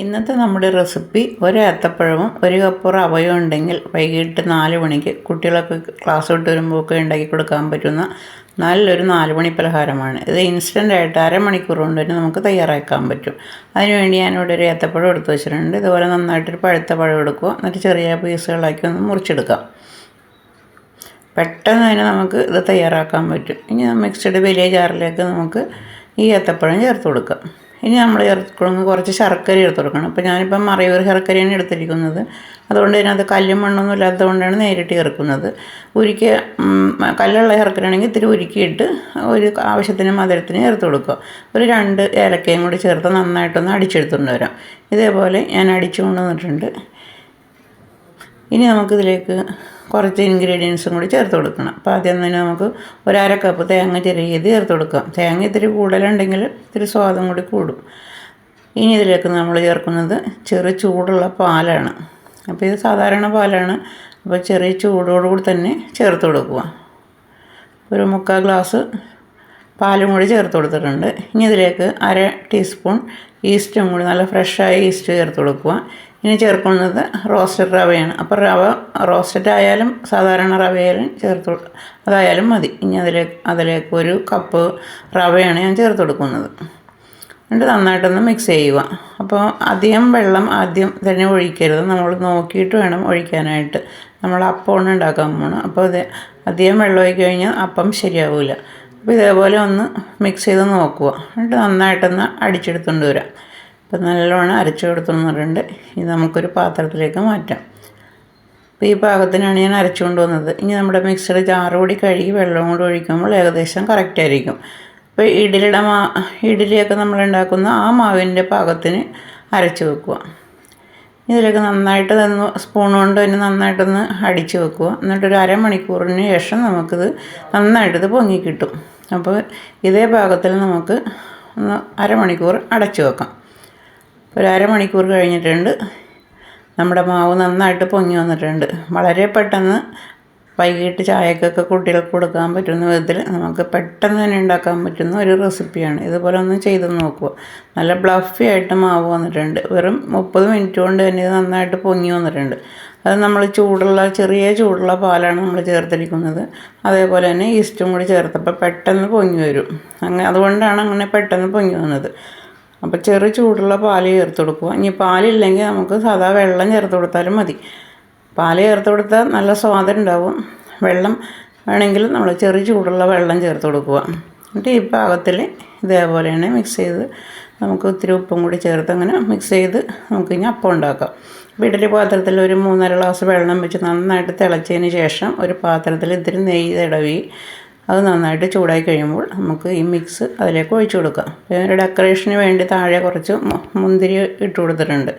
ഇന്നത്തെ നമ്മുടെ റെസിപ്പി ഒരു ഏത്തപ്പഴവും ഒരു കപ്പ് റവയും ഉണ്ടെങ്കിൽ വൈകിട്ട് നാല് മണിക്ക് കുട്ടികളൊക്കെ ക്ലാസ് വിട്ട് വരുമ്പോഴൊക്കെ ഉണ്ടാക്കി കൊടുക്കാൻ പറ്റുന്ന നല്ലൊരു നാല് മണി പലഹാരമാണ്. ഇത് ഇൻസ്റ്റന്റ് ആയിട്ട് അരമണിക്കൂർ കൊണ്ട് തന്നെ നമുക്ക് തയ്യാറാക്കാൻ പറ്റും. അതിനുവേണ്ടി ഞാനിവിടെ ഒരു ഏത്തപ്പഴം എടുത്ത് വെച്ചിട്ടുണ്ട്. ഇതുപോലെ നന്നായിട്ടൊരു പഴുത്ത പഴം എടുക്കുക. എന്നിട്ട് ചെറിയ പീസുകളാക്കി ഒന്ന് മുറിച്ചെടുക്കാം. പെട്ടെന്ന് തന്നെ നമുക്ക് ഇത് തയ്യാറാക്കാൻ പറ്റും. ഇനി മിക്സ്ഡ് വലിയ ജാറിലേക്ക് നമുക്ക് ഈ ഏത്തപ്പഴം ചേർത്ത് കൊടുക്കാം. ഇനി നമ്മൾ ചേർക്കുന്നത് കുറച്ച് ശർക്കര എടുത്ത് കൊടുക്കണം. അപ്പോൾ ഞാനിപ്പം മറയൂർ ശർക്കരയാണ് എടുത്തിരിക്കുന്നത്. അതുകൊണ്ട് ഇതിനകത്ത് കല്ലും മണ്ണൊന്നും ഇല്ലാത്തത് കൊണ്ടാണ് നേരിട്ട് ചേർക്കുന്നത് ഉരുക്കി കല്ലുള്ള ശർക്കര ആണെങ്കിൽ ഇത്തിരി ഉരുക്കിയിട്ട് ഒരു ആവശ്യത്തിന് മധുരത്തിന് ചേർത്ത് കൊടുക്കുക. ഒരു രണ്ട് ഏലക്കയും കൂടി ചേർത്ത് നന്നായിട്ടൊന്ന് അടിച്ചെടുത്തുകൊണ്ട് വരാം. ഇതേപോലെ ഞാൻ അടിച്ചു കൊണ്ടുവന്നിട്ടുണ്ട് ഇനി നമുക്കിതിലേക്ക് കുറച്ച് ഇൻഗ്രീഡിയൻസും കൂടി ചേർത്ത് കൊടുക്കണം. അപ്പോൾ ആദ്യം തന്നെ നമുക്ക് ഒരര കപ്പ് തേങ്ങ ചെറിയത് ചേർത്ത് കൊടുക്കാം. തേങ്ങ ഇത്തിരി കൂടുതലുണ്ടെങ്കിൽ ഇത്തിരി സ്വാദം കൂടി കൂടും. ഇനി ഇതിലേക്ക് നമ്മൾ ചേർക്കുന്നത് ചെറു ചൂടുള്ള പാലാണ്. അപ്പോൾ ഇത് സാധാരണ പാലാണ്. അപ്പോൾ ചെറിയ ചൂടോടുകൂടി തന്നെ ചേർത്ത് കൊടുക്കുക. ഒരു മുക്കാൽ ഗ്ലാസ് പാലും കൂടി ചേർത്ത് കൊടുത്തിട്ടുണ്ട്. ഇനി ഇതിലേക്ക് അര ടീസ്പൂൺ ഈസ്റ്റും കൂടി നല്ല ഫ്രഷായ ഈസ്റ്റ് ചേർത്ത് കൊടുക്കുക. ഇനി ചേർക്കുന്നത് റോസ്റ്റഡ് റവയാണ്. അപ്പോൾ റവ റോസ്റ്റഡ് ആയാലും സാധാരണ റവയായാലും ചേർത്ത് അതായാലും മതി. ഇനി അതിലേക്ക് അതിലേക്ക് ഒരു കപ്പ് റവയാണ് ഞാൻ ചേർത്ത് കൊടുക്കുന്നത്. എന്നിട്ട് നന്നായിട്ടൊന്ന് മിക്സ് ചെയ്യുക. അപ്പോൾ അധികം വെള്ളം ആദ്യം തന്നെ ഒഴിക്കരുത്. നമ്മൾ നോക്കിയിട്ട് വേണം ഒഴിക്കാനായിട്ട്. നമ്മൾ അപ്പമാണ് ഉണ്ടാക്കാൻ പോകണം അപ്പോൾ അത് അധികം വെള്ളം ഒഴിക്കി കഴിഞ്ഞാൽ അപ്പം ശരിയാവില്ല അപ്പോൾ ഇതേപോലെ ഒന്ന് മിക്സ് ചെയ്ത് നോക്കുക. എന്നിട്ട് നന്നായിട്ടൊന്ന് അടിച്ചെടുത്തുകൊണ്ട് വരാം. അപ്പോൾ നല്ലോണം അരച്ചു കൊടുത്തുന്നിട്ടുണ്ട് ഇത് നമുക്കൊരു പാത്രത്തിലേക്ക് മാറ്റാം. അപ്പോൾ ഈ പാകത്തിനാണ് ഞാൻ അരച്ചുകൊണ്ട് വന്നത്. ഇനി നമ്മുടെ മിക്സർ ജാറ് കൂടി കഴുകി വെള്ളം കൂടി ഒഴിക്കുമ്പോൾ ഏകദേശം കറക്റ്റ് ആയിരിക്കും. അപ്പോൾ ഇഡലിയുടെ മാ ഇഡലിയൊക്കെ നമ്മൾ ഉണ്ടാക്കുന്ന ആ മാവിന്റെ പാകത്തിന് അരച്ച് വെക്കുക. ഇതിലേക്ക് നന്നായിട്ട് തന്ന് സ്പൂൺ കൊണ്ട് തന്നെ നന്നായിട്ടൊന്ന് അടിച്ച് വെക്കുക. എന്നിട്ടൊരു അരമണിക്കൂറിന് ശേഷം നമുക്കിത് നന്നായിട്ടിത് പൊങ്ങി കിട്ടും. അപ്പോൾ ഇതേ പാകത്തിൽ നമുക്ക് ഒന്ന് അരമണിക്കൂർ അടച്ചു വെക്കാം. ഒരു അരമണിക്കൂർ കഴിഞ്ഞിട്ടുണ്ട്. നമ്മുടെ മാവ് നന്നായിട്ട് പൊങ്ങി വന്നിട്ടുണ്ട്. വളരെ പെട്ടെന്ന് വൈകിട്ട് ചായക്കൊക്കെ കുട്ടികൾക്ക് കൊടുക്കാൻ പറ്റുന്ന വിധത്തിൽ നമുക്ക് പെട്ടെന്ന് തന്നെ ഉണ്ടാക്കാൻ പറ്റുന്ന ഒരു റെസിപ്പിയാണ്. ഇതുപോലെ ഒന്ന് ചെയ്ത് നോക്കുക. നല്ല ബ്ലഫി ആയിട്ട് മാവ് വന്നിട്ടുണ്ട്. വെറും മുപ്പത് മിനിറ്റ് കൊണ്ട് തന്നെ ഇത് നന്നായിട്ട് പൊങ്ങി വന്നിട്ടുണ്ട്. അത് നമ്മൾ ചൂടുള്ള ചെറിയ ചൂടുള്ള പാലാണ് നമ്മൾ ചേർത്തിരിക്കുന്നത്. അതേപോലെ തന്നെ ഈസ്റ്റും കൂടി ചേർത്തപ്പോൾ പെട്ടെന്ന് പൊങ്ങി വരും. അങ്ങനെ അതുകൊണ്ടാണ് അങ്ങനെ പെട്ടെന്ന് പൊങ്ങി വന്നത്. അപ്പോൾ ചെറു ചൂടുള്ള പാൽ ചേർത്ത് കൊടുക്കുക. ഇനി പാലില്ലെങ്കിൽ നമുക്ക് സാധാ വെള്ളം ചേർത്ത് കൊടുത്താലും മതി. പാൽ ചേർത്ത് കൊടുത്താൽ നല്ല സ്വാദം ഉണ്ടാവും. വെള്ളം വേണമെങ്കിൽ നമ്മൾ ചെറു ചൂടുള്ള വെള്ളം ചേർത്ത് കൊടുക്കുക. എന്നിട്ട് ഈ പാകത്തിൽ ഇതേപോലെയാണ് മിക്സ് ചെയ്ത് നമുക്ക് ഇത്തിരി ഉപ്പും കൂടി ചേർത്ത് അങ്ങനെ മിക്സ് ചെയ്ത് നമുക്ക് ഇനി അപ്പം ഉണ്ടാക്കാം. ഇഡലി പാത്രത്തിൽ ഒരു മൂന്നര ഗ്ലാസ് വെള്ളം വെച്ച് നന്നായിട്ട് തിളച്ചതിന് ശേഷം ഒരു പാത്രത്തിൽ ഇത്തിരി നെയ്യ് തടവി അത് നന്നായിട്ട് ചൂടായി കഴിയുമ്പോൾ നമുക്ക് ഈ മിക്സ് അതിലേക്ക് ഒഴിച്ചു കൊടുക്കാം. ഒരു ഡെക്കറേഷന് വേണ്ടി താഴെ കുറച്ച് മുന്തിരി ഇട്ട് കൊടുത്തിട്ടുണ്ട്.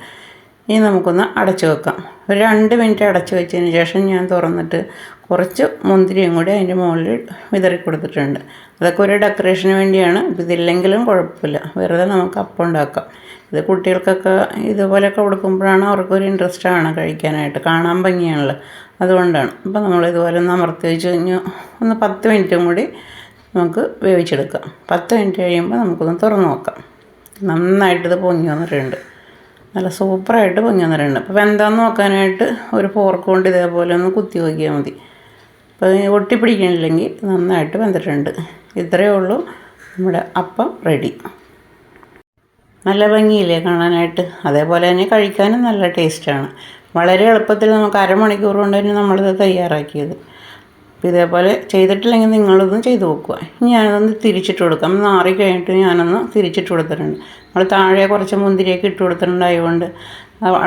ഇനി നമുക്കൊന്ന് അടച്ചു വെക്കാം. ഒരു രണ്ട് മിനിറ്റ് അടച്ചു വെച്ചതിന് ശേഷം ഞാൻ തുറന്നിട്ട് കുറച്ച് മുന്തിരിയും കൂടി അതിന്റെ മുകളിൽ വിതറി കൊടുത്തിട്ടുണ്ട്. അതൊക്കെ ഒരു ഡെക്കറേഷന് വേണ്ടിയാണ്. ഇതില്ലെങ്കിലും കുഴപ്പമില്ല. വെറുതെ നമുക്ക് അപ്പം ഉണ്ടാക്കാം. ഇത് കുട്ടികൾക്കൊക്കെ ഇതുപോലെയൊക്കെ കൊടുക്കുമ്പോഴാണ് അവർക്കൊരു ഇൻട്രസ്റ്റ് ആണ് കഴിക്കാനായിട്ട്. കാണാൻ ഭംഗിയാണല്ലോ. അതുകൊണ്ടാണ്. അപ്പോൾ നമ്മൾ ഇതുപോലെ ഒന്ന് അമർത്തി വെച്ച് കഴിഞ്ഞ് ഒന്ന് പത്ത് മിനിറ്റും കൂടി നമുക്ക് വേവിച്ചെടുക്കാം. പത്ത് മിനിറ്റ് കഴിയുമ്പോൾ നമുക്കൊന്ന് തുറന്ന് നോക്കാം. നന്നായിട്ടിത് പൊങ്ങി വന്നിട്ടുണ്ട്. നല്ല സൂപ്പറായിട്ട് പൊങ്ങി വന്നിട്ടുണ്ട്. അപ്പോൾ വെന്താന്ന് നോക്കാനായിട്ട് ഒരു ഫോർക്ക് കൊണ്ട് ഇതേപോലെ ഒന്ന് കുത്തി നോക്കിയാൽ മതി. അപ്പോൾ ഒട്ടിപ്പിടിക്കണില്ലെങ്കിൽ നന്നായിട്ട് വെന്തിട്ടുണ്ട്. ഇത്രയേ ഉള്ളൂ. നമ്മുടെ അപ്പം റെഡി നല്ല ഭംഗിയില്ലേ കാണാനായിട്ട്. അതേപോലെ തന്നെ കഴിക്കാനും നല്ല ടേസ്റ്റാണ്. വളരെ എളുപ്പത്തിൽ നമുക്ക് അരമണിക്കൂർ കൊണ്ട് തന്നെ നമ്മളിത് തയ്യാറാക്കിയത്. അപ്പോൾ ഇതേപോലെ ചെയ്തിട്ടില്ലെങ്കിൽ നിങ്ങളൊന്ന് ചെയ്ത് നോക്കുക. ഞാനതൊന്ന് തിരിച്ചിട്ട് കൊടുക്കാം. നാറി കഴിഞ്ഞിട്ട് ഞാനൊന്ന് തിരിച്ചിട്ട് കൊടുത്തിട്ടുണ്ട്. നമ്മൾ താഴെ കുറച്ച് മുന്തിരിയൊക്കെ ഇട്ട് കൊടുത്തിട്ടുണ്ടായതുകൊണ്ട്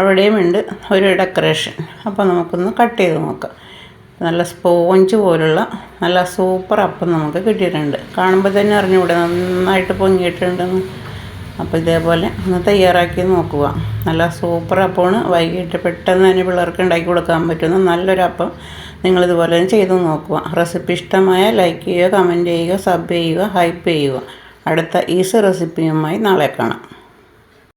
അവിടെയും ഉണ്ട് ഒരു ഡെക്കറേഷൻ. അപ്പോൾ നമുക്കൊന്ന് കട്ട് ചെയ്ത് നോക്കാം. നല്ല സ്പോഞ്ച് പോലുള്ള നല്ല സൂപ്പർ അപ്പം നമുക്ക് കിട്ടിയിട്ടുണ്ട്. കാണുമ്പോൾ തന്നെ അറിഞ്ഞുകൂടെ? നന്നായിട്ട് പൊങ്ങിയിട്ടുണ്ടെന്ന് അപ്പോൾ ഇതേപോലെ ഒന്ന് തയ്യാറാക്കി നോക്കുക. നല്ല സൂപ്പർ അപ്പമാണ്. വൈകിട്ട് പെട്ടെന്ന് തന്നെ പിള്ളേർക്ക് ഉണ്ടാക്കി കൊടുക്കാൻ പറ്റുന്ന നല്ലൊരു അപ്പം. നിങ്ങളിതുപോലെ ചെയ്ത് നോക്കുക. റെസിപ്പി ഇഷ്ടമായ ലൈക്ക് ചെയ്യുക കമന്റ് ചെയ്യുക സബ് ചെയ്യുക ഹൈപ്പ് ചെയ്യുക. അടുത്ത ഈസി റെസിപ്പിയുമായി നാളെ കാണാം.